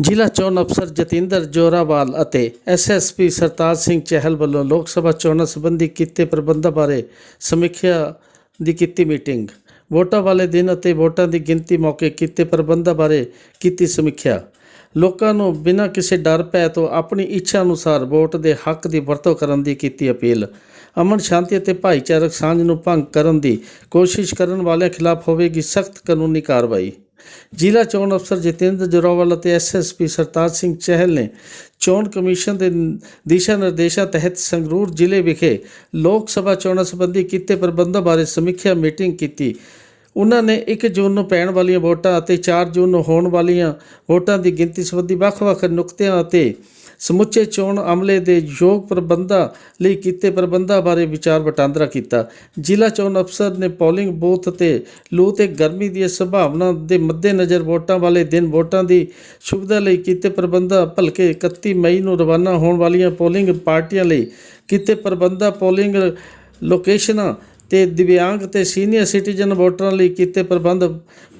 ਜ਼ਿਲ੍ਹਾ ਚੋਣ ਅਫਸਰ ਜਤਿੰਦਰ ਜੋਰਾਵਾਲ ਅਤੇ ਐਸਐਸਪੀ ਸਰਤਾਜ ਸਿੰਘ ਚਹਿਲ ਵੱਲੋਂ ਲੋਕ ਸਭਾ ਚੋਣਾਂ ਸੰਬੰਧੀ ਕੀਤੇ ਪ੍ਰਬੰਧਾਂ ਬਾਰੇ ਸਮੀਖਿਆ ਦੀ ਕੀਤੀ ਮੀਟਿੰਗ। ਵੋਟਾਂ ਵਾਲੇ ਦਿਨ ਅਤੇ ਵੋਟਾਂ ਦੀ ਗਿਣਤੀ ਮੌਕੇ ਕੀਤੇ ਪ੍ਰਬੰਧਾਂ ਬਾਰੇ ਕੀਤੀ ਸਮੀਖਿਆ। ਲੋਕਾਂ ਨੂੰ ਬਿਨਾਂ ਕਿਸੇ ਡਰ ਭੈ ਤੋਂ ਆਪਣੀ ਇੱਛਾ ਅਨੁਸਾਰ ਵੋਟ ਦੇ ਹੱਕ ਦੀ ਵਰਤੋਂ ਕਰਨ ਦੀ ਕੀਤੀ ਅਪੀਲ। ਅਮਨ ਸ਼ਾਂਤੀ ਅਤੇ ਭਾਈਚਾਰਕ ਸਾਂਝ ਨੂੰ ਭੰਗ ਕਰਨ ਦੀ ਕੋਸ਼ਿਸ਼ ਕਰਨ ਵਾਲਿਆਂ ਖਿਲਾਫ ਹੋਵੇਗੀ ਸਖਤ ਕਾਨੂੰਨੀ ਕਾਰਵਾਈ। ਜ਼ਿਲ੍ਹਾ ਚੋਣ ਅਫਸਰ ਜਤਿੰਦਰ ਜੋਰਾਵਾਲ ਅਤੇ ਐਸਐਸਪੀ ਸਰਤਾਜ ਸਿੰਘ ਚਹਿਲ ਨੇ ਚੋਣ ਕਮਿਸ਼ਨ ਦੇ ਦਿਸ਼ਾ ਨਿਰਦੇਸ਼ਾਂ ਤਹਿਤ ਸੰਗਰੂਰ ਜ਼ਿਲ੍ਹੇ ਵਿਖੇ ਲੋਕ ਸਭਾ ਚੋਣਾਂ ਸੰਬੰਧੀ ਕੀਤੇ ਪ੍ਰਬੰਧਾਂ ਬਾਰੇ ਸਮੀਖਿਆ ਮੀਟਿੰਗ ਕੀਤੀ। ਉਹਨਾਂ ਨੇ 1 ਜੂਨ ਨੂੰ ਪੈਣ ਵਾਲੀਆਂ ਵੋਟਾਂ ਅਤੇ 4 ਜੂਨ ਨੂੰ ਹੋਣ ਵਾਲੀਆਂ ਵੋਟਾਂ ਦੀ ਗਿਣਤੀ ਸੰਬੰਧੀ ਵੱਖ-ਵੱਖ ਨੁਕਤਿਆਂ ਅਤੇ ਸਮੁੱਚੇ ਚੋਣ ਅਮਲੇ ਦੇ ਯੋਗ ਪ੍ਰਬੰਧਾਂ ਲਈ ਕੀਤੇ ਪ੍ਰਬੰਧਾਂ ਬਾਰੇ ਵਿਚਾਰ ਵਟਾਂਦਰਾ ਕੀਤਾ। ਜ਼ਿਲ੍ਹਾ ਚੋਣ ਅਫਸਰ ਨੇ ਪੋਲਿੰਗ ਬੂਥ ਤੇ ਲੂ ਤੇ ਗਰਮੀ ਦੀ ਸੰਭਾਵਨਾ ਦੇ ਮੱਦੇਨਜ਼ਰ ਵੋਟਾਂ ਵਾਲੇ ਦਿਨ ਵੋਟਾਂ ਦੀ ਸੁਵਿਧਾ ਲਈ ਕੀਤੇ ਪ੍ਰਬੰਧਾਂ, ਭਲਕੇ 31 ਮਈ ਨੂੰ ਰਵਾਨਾ ਹੋਣ ਵਾਲੀਆਂ ਪੋਲਿੰਗ ਪਾਰਟੀਆਂ ਲਈ ਕੀਤੇ ਪ੍ਰਬੰਧਾਂ, ਪੋਲਿੰਗ ਲੋਕੇਸ਼ਨਾਂ ਤੇ ਦਿਵਿਆਂਗ ਤੇ ਸੀਨੀਅਰ ਸਿਟੀਜ਼ਨ ਵੋਟਰਾਂ ਲਈ ਕੀਤੇ ਪ੍ਰਬੰਧ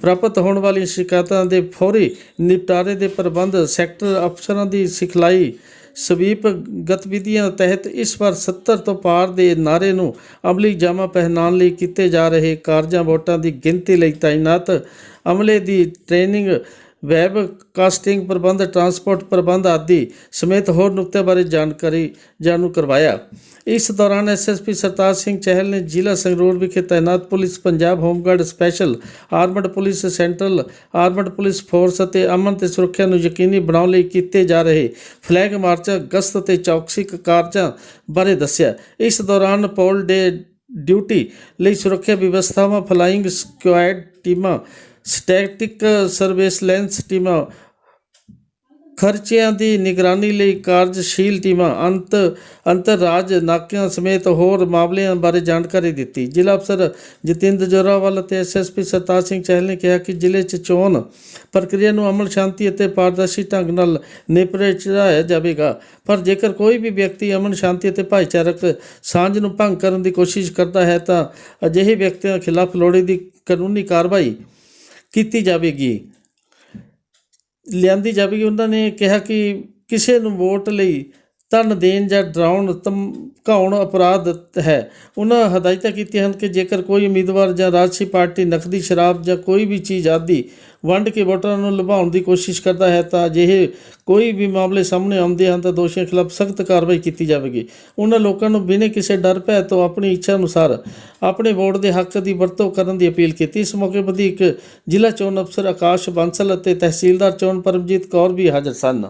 ਪ੍ਰਾਪਤ ਹੋਣ ਵਾਲੀਆਂ ਸ਼ਿਕਾਇਤਾਂ ਦੇ ਫੌਰੀ ਨਿਪਟਾਰੇ ਦੇ ਪ੍ਰਬੰਧ ਸੈਕਟਰ ਅਫਸਰਾਂ ਦੀ ਸਿਖਲਾਈ ਸਵੀਪ ਗਤੀਵਿਧੀਆਂ ਤਹਿਤ ਇਸ ਵਾਰ 70 ਤੋਂ ਪਾਰ ਦੇ ਨਾਰੇ ਨੂੰ ਅਮਲੀ ਜਾਮਾ ਪਹਿਨਾਉਣ ਲਈ ਕੀਤੇ ਜਾ ਰਹੇ ਕਾਰਜਾਂ ਵੋਟਾਂ ਦੀ ਗਿਣਤੀ ਲਈ ਤਾਇਨਾਤ ਅਮਲੇ ਦੀ ਟ੍ਰੇਨਿੰਗ ਵੈਬ ਕਾਸਟਿੰਗ ਪ੍ਰਬੰਧ, ਟਰਾਂਸਪੋਰਟ ਪ੍ਰਬੰਧ ਆਦਿ ਸਮੇਤ ਹੋਰ ਨੁਕਤੇ ਬਾਰੇ ਜਾਣਕਾਰੀ ਜਾਣੂ ਕਰਵਾਇਆ। ਇਸ ਦੌਰਾਨ ਐਸਐਸਪੀ ਸਰਤਾਜ ਸਿੰਘ ਚਹਿਲ ਨੇ ਜ਼ਿਲ੍ਹਾ ਸੰਗਰੂਰ ਵਿਖੇ ਤਾਇਨਾਤ police, Punjab home guard special, armed police central, armed police force ਅਤੇ ਅਮਨ ਤੇ ਸੁਰੱਖਿਆ ਨੂੰ ਯਕੀਨੀ ਬਣਾਉਣ ਲਈ ਕੀਤੇ ਜਾ ਰਹੇ ਫਲੈਗ ਮਾਰਚਾਂ ਗਸ਼ਤ ਤੇ ਚੌਕਸੀ ਕਾਰਜਾਂ ਬਾਰੇ ਦੱਸਿਆ। ਇਸ ਦੌਰਾਨ ਪੋਲ ਡੇ ਡਿਊਟੀ ਲਈ ਸੁਰੱਖਿਆ ਵਿਵਸਥਾਵਾਂ ਫਲਾਈਂਗ ਸਕੁਐਡ ਟੀਮਾਂ ਸਟੈਟਿਕ ਸਰਵੇਲੈਂਸ ਟੀਮਾਂ, ਖਰਚਿਆਂ ਦੀ ਨਿਗਰਾਨੀ ਲਈ ਕਾਰਜਸ਼ੀਲ ਟੀਮਾਂ, ਅੰਤ, ਅੰਤਰਰਾਜ ਨਾਕਿਆਂ ਸਮੇਤ ਹੋਰ ਮਾਮਲਿਆਂ ਬਾਰੇ ਜਾਣਕਾਰੀ ਦਿੱਤੀ। ਜ਼ਿਲ੍ਹਾ ਅਫਸਰ ਜਤਿੰਦਰ ਜੋਰਾਵਾਲ ਅਤੇ ਐਸਐਸਪੀ ਸਰਤਾਜ ਸਿੰਘ ਚਹਿਲ ਨੇ ਕਿਹਾ ਕਿ ਜ਼ਿਲ੍ਹੇ 'ਚ ਚੋਣ ਪ੍ਰਕਿਰਿਆ ਨੂੰ ਅਮਨ ਸ਼ਾਂਤੀ ਅਤੇ ਪਾਰਦਰਸ਼ੀ ਢੰਗ ਨਾਲ ਨਿਪਰੇ ਚੜਾਇਆ ਜਾਵੇਗਾ। ਪਰ ਜੇਕਰ ਕੋਈ ਵੀ ਵਿਅਕਤੀ ਅਮਨ, ਸ਼ਾਂਤੀ ਅਤੇ ਭਾਈਚਾਰਕ ਸਾਂਝ ਨੂੰ ਭੰਗ ਕਰਨ ਦੀ ਕੋਸ਼ਿਸ਼ ਕਰਦਾ ਹੈ ਤਾਂ ਅਜਿਹੇ ਵਿਅਕਤੀਆਂ ਖਿਲਾਫ ਲੋੜੀਂਦੀ ਕਾਨੂੰਨੀ ਕਾਰਵਾਈ ਕੀਤੀ ਜਾਵੇਗੀ ਲਿਆਂਦੀ ਜਾਵੇਗੀ। ਉਹਨਾਂ ਨੇ ਕਿਹਾ ਕਿ ਕਿਸੇ ਨੂੰ ਵੋਟ ਲਈ ਧਨ ਦੇਣ ਜਾਂ ਡਰਾਉਣ ਧਮਕਾਉਣ ਅਪਰਾਧ ਹੈ। ਉਹਨਾਂ ਹਦਾਇਤਾਂ ਕੀਤੀਆਂ ਹਨ ਕਿ ਜੇਕਰ ਕੋਈ ਉਮੀਦਵਾਰ ਜਾਂ ਰਾਜਸੀ ਪਾਰਟੀ ਨਕਦੀ, ਸ਼ਰਾਬ ਜਾਂ ਕੋਈ ਵੀ ਚੀਜ਼ ਆਦਿ ਵੰਡ ਕੇ ਵੋਟਰਾਂ ਨੂੰ ਲੁਭਾਉਣ ਦੀ ਕੋਸ਼ਿਸ਼ ਕਰਦਾ ਹੈ ਤਾਂ ਅਜਿਹੇ ਕੋਈ ਵੀ ਮਾਮਲੇ ਸਾਹਮਣੇ ਆਉਂਦੇ ਹਨ ਤਾਂ ਦੋਸ਼ੀਆਂ ਖਿਲਾਫ ਸਖਤ ਕਾਰਵਾਈ ਕੀਤੀ ਜਾਵੇਗੀ। ਉਹਨਾਂ ਲੋਕਾਂ ਨੂੰ ਬਿਨਾਂ ਕਿਸੇ ਡਰ, ਭੈ ਤੋਂ ਆਪਣੀ ਇੱਛਾ ਅਨੁਸਾਰ ਆਪਣੇ ਵੋਟ ਦੇ ਹੱਕ ਦੀ ਵਰਤੋਂ ਕਰਨ ਦੀ ਅਪੀਲ ਕੀਤੀ। ਇਸ ਮੌਕੇ ਵਧੇਕ ਜ਼ਿਲ੍ਹਾ ਚੋਣ ਅਫਸਰ ਆਕਾਸ਼ ਬਾਂਸਲ ਅਤੇ ਤਹਿਸੀਲਦਾਰ ਚੋਣ ਪਰਮਜੀਤ ਕੌਰ ਵੀ ਹਾਜ਼ਰ ਸਨ।